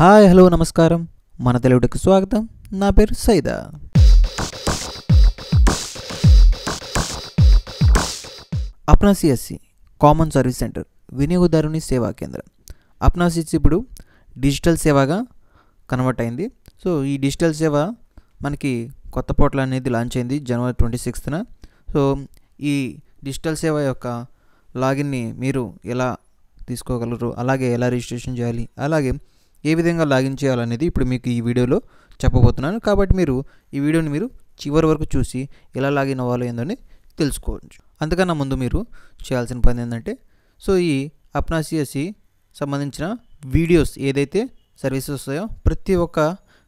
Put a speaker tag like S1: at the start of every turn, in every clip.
S1: Hi hello నమస్కారం. మన తెలుగుకి స్వాగతం. నా పేరు Saida. Apna CSC common service centre వినియోగదారుని సేవా కేంద్రం. అప్నా సిఎస్సి ఇప్పుడు డిజిటల్ సేవగా కన్వర్ట్ అయింది. సో ఈ డిజిటల్ సేవ మనకి కొత్త పోర్టల్ అనేది లాంచ్ అయింది జనవరి ట్వంటీ సిక్స్త్న. సో ఈ డిజిటల్ సేవ యొక్క లాగిన్ని మీరు ఎలా తీసుకోగలరు? అలాగే ఎలా రిజిస్ట్రేషన్ చేయాలి? అలాగే ఏ విధంగా లాగిన్ చేయాలనేది ఇప్పుడు మీకు ఈ వీడియోలో చెప్పబోతున్నాను. కాబట్టి మీరు ఈ వీడియోని మీరు చివరి వరకు చూసి ఎలా లాగిన్ అవ్వాలో ఏందని తెలుసుకోవచ్చు. అంతకన్నా ముందు మీరు చేయాల్సిన పని ఏంటంటే సో ఈ అప్నా సిఎస్సి సంబంధించిన వీడియోస్ ఏదైతే సర్వీసెస్ వస్తాయో ప్రతి ఒక్క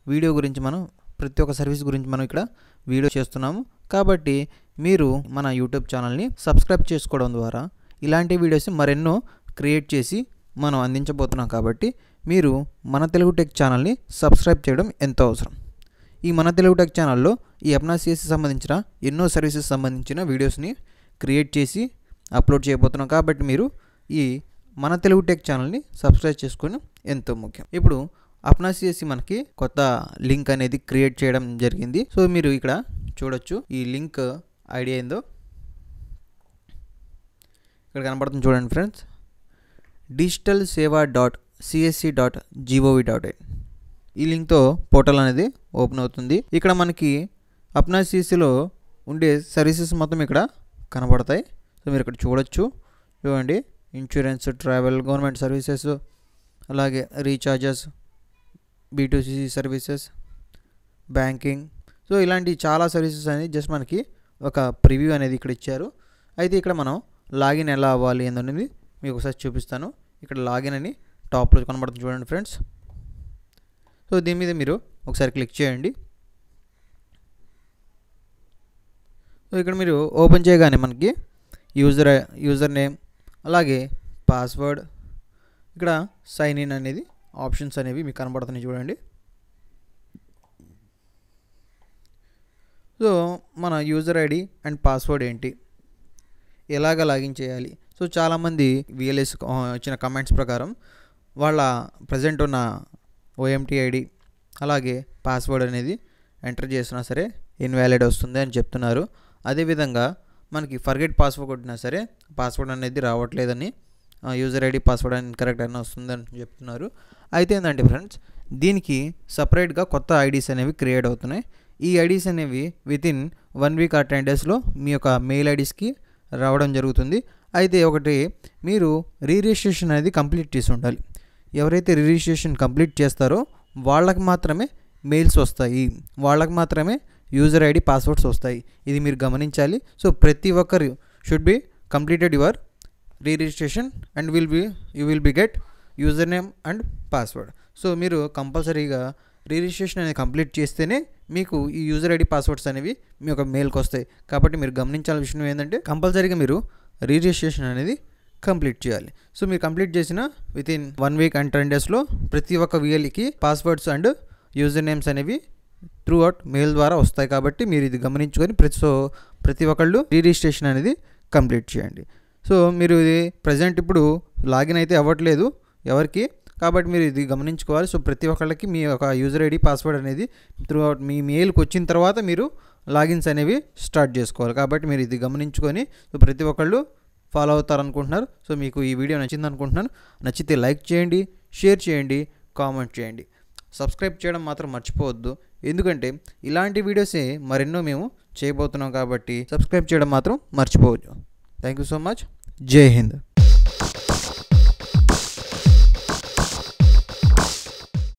S1: వీడియో గురించి మనం ప్రతి ఒక్క సర్వీస్ గురించి మనం ఇక్కడ వీడియో చేస్తున్నాము. కాబట్టి మీరు మన యూట్యూబ్ ఛానల్ని సబ్స్క్రైబ్ చేసుకోవడం ద్వారా ఇలాంటి వీడియోస్ మరెన్నో క్రియేట్ చేసి మనం అందించబోతున్నాం కాబట్టి మీరు మన తెలుగు టెక్ ఛానల్ని సబ్స్క్రైబ్ చేయడం ఎంతో అవసరం. ఈ మన తెలుగు టెక్ ఛానల్లో ఈ అప్నాసిఎస్సి సంబంధించిన ఎన్నో సర్వీసెస్ సంబంధించిన వీడియోస్ని క్రియేట్ చేసి అప్లోడ్ చేయబోతున్నాం. కాబట్టి మీరు ఈ మన తెలుగు టెక్ ఛానల్ని సబ్స్క్రైబ్ చేసుకొని ఎంతో ముఖ్యం. ఇప్పుడు అప్నాసిఎస్సి మనకి కొత్త లింక్ అనేది క్రియేట్ చేయడం జరిగింది. సో మీరు ఇక్కడ చూడొచ్చు ఈ లింక్ ఐడియా ఏందో. ఇక్కడ కనబడుతుంది చూడండి friends. Digital Seva dot CSC dot gov dot in ఈ లింక్తో పోర్టల్ అనేది ఓపెన్ అవుతుంది. ఇక్కడ మనకి అప్నా సిఎస్సిలో ఉండే సర్వీసెస్ మొత్తం ఇక్కడ కనబడతాయి. సో మీరు ఇక్కడ చూడొచ్చు. చూడండి. ఇన్సూరెన్స్ ట్రావెల్ గవర్నమెంట్ సర్వీసెస్ అలాగే recharges B to C services banking. So ఇలాంటి చాలా సర్వీసెస్ అనేది జస్ట్ మనకి ఒక ప్రివ్యూ అనేది ఇక్కడ ఇచ్చారు. అయితే ఇక్కడ మనం లాగిన్ ఎలా అవ్వాలి అనేది మీకు ఒకసారి చూపిస్తాను. ఇక్కడ లాగిన్ అని టాప్లో కనబడుతుంది చూడండి ఫ్రెండ్స్. సో దీని మీద మీరు ఒకసారి క్లిక్ చేయండి. సో ఇక్కడ మీరు ఓపెన్ చేయగానే మనకి యూజర్ యూజర్ నేమ్ అలాగే పాస్వర్డ్ ఇక్కడ సైన్ ఇన్ అనేది ఆప్షన్స్ అనేవి మీకు కనబడుతున్నాయి చూడండి. సో మన యూజర్ ఐడి అండ్ పాస్వర్డ్ ఏంటి? ఎలాగ లాగిన్ చేయాలి? సో చాలామంది విఎల్ఎస్ ఇచ్చిన కమెంట్స్ ప్రకారం వాళ్ళ ప్రజెంట్ ఉన్న ఓఎంటీ ఐడి అలాగే పాస్వర్డ్ అనేది ఎంటర్ చేసినా సరే ఇన్వాలిడ్ వస్తుంది అని చెప్తున్నారు. అదేవిధంగా మనకి ఫర్గెట్ పాస్వర్డ్ కొట్టినా సరే పాస్వర్డ్ అనేది రావట్లేదని యూజర్ ఐడి పాస్వర్డ్ అని కరెక్ట్ అని వస్తుందని చెప్తున్నారు. అయితే ఏంటంటే ఫ్రెండ్స్ దీనికి సపరేట్గా కొత్త ఐడీస్ అనేవి క్రియేట్ అవుతున్నాయి. ఈ ఐడీస్ అనేవి within one week or ten డేస్లో మీ యొక్క మెయిల్ ఐడీస్కి రావడం జరుగుతుంది. అయితే ఒకటి మీరు రీరిజిస్ట్రేషన్ అనేది కంప్లీట్ చేసి ఉండాలి. ఎవరైతే రిజిస్ట్రేషన్ కంప్లీట్ చేస్తారో వాళ్ళకి మాత్రమే మెయిల్స్ వస్తాయి. వాళ్ళకి మాత్రమే యూజర్ ఐడి పాస్వర్డ్స్ వస్తాయి. ఇది మీరు గమనించాలి. సో ప్రతి ఒక్కరు should be completed your re-registration and will be you will be get user name and password so మీరు కంపల్సరీగా రిజిస్ట్రేషన్ అనేది కంప్లీట్ చేస్తేనే మీకు ఈ యూజర్ ఐడి పాస్వర్డ్స్ అనేవి మీ యొక్క మెయిల్కి వస్తాయి. కాబట్టి మీరు గమనించాల్సిన విషయం ఏంటంటే కంపల్సరీగా మీరు రిజిస్ట్రేషన్ అనేది కంప్లీట్ చేయాలి. సో మీరు కంప్లీట్ చేసిన within one week and ten డేస్లో ప్రతి ఒక్క విఎల్కి పాస్వర్డ్స్ అండ్ యూజర్ నేమ్స్ అనేవి త్రూ అవుట్ మెయిల్ ద్వారా వస్తాయి కాబట్టి మీరు ఇది గమనించుకొని ప్రతి సో ప్రతి ఒక్కళ్ళు రిజిస్ట్రేషన్ అనేది కంప్లీట్ చేయండి. సో మీరు ఇది ప్రజెంట్ ఇప్పుడు లాగిన్ అయితే అవ్వట్లేదు ఎవరికి కాబట్టి మీరు ఇది గమనించుకోవాలి. సో ప్రతి ఒక్కళ్ళకి మీ యొక్క యూజర్ ఐడి పాస్వర్డ్ అనేది త్రూ అవుట్ మీ మెయిల్కి వచ్చిన తర్వాత మీరు లాగిన్స్ అనేవి స్టార్ట్ చేసుకోవాలి. కాబట్టి మీరు ఇది గమనించుకొని సో ప్రతి ఒక్కళ్ళు ఫాలో అవుతారనుకుంటున్నారు. సో మీకు ఈ వీడియో నచ్చింది అనుకుంటున్నాను నచ్చితే లైక్ చేయండి షేర్ చేయండి కామెంట్ చేయండి. సబ్స్క్రైబ్ చేయడం మాత్రం మర్చిపోవద్దు. ఎందుకంటే ఇలాంటి వీడియోసే మరెన్నో మేము చేయబోతున్నాం కాబట్టి సబ్స్క్రైబ్ చేయడం మాత్రం మర్చిపోవద్దు. Thank you so much. Jai Hind.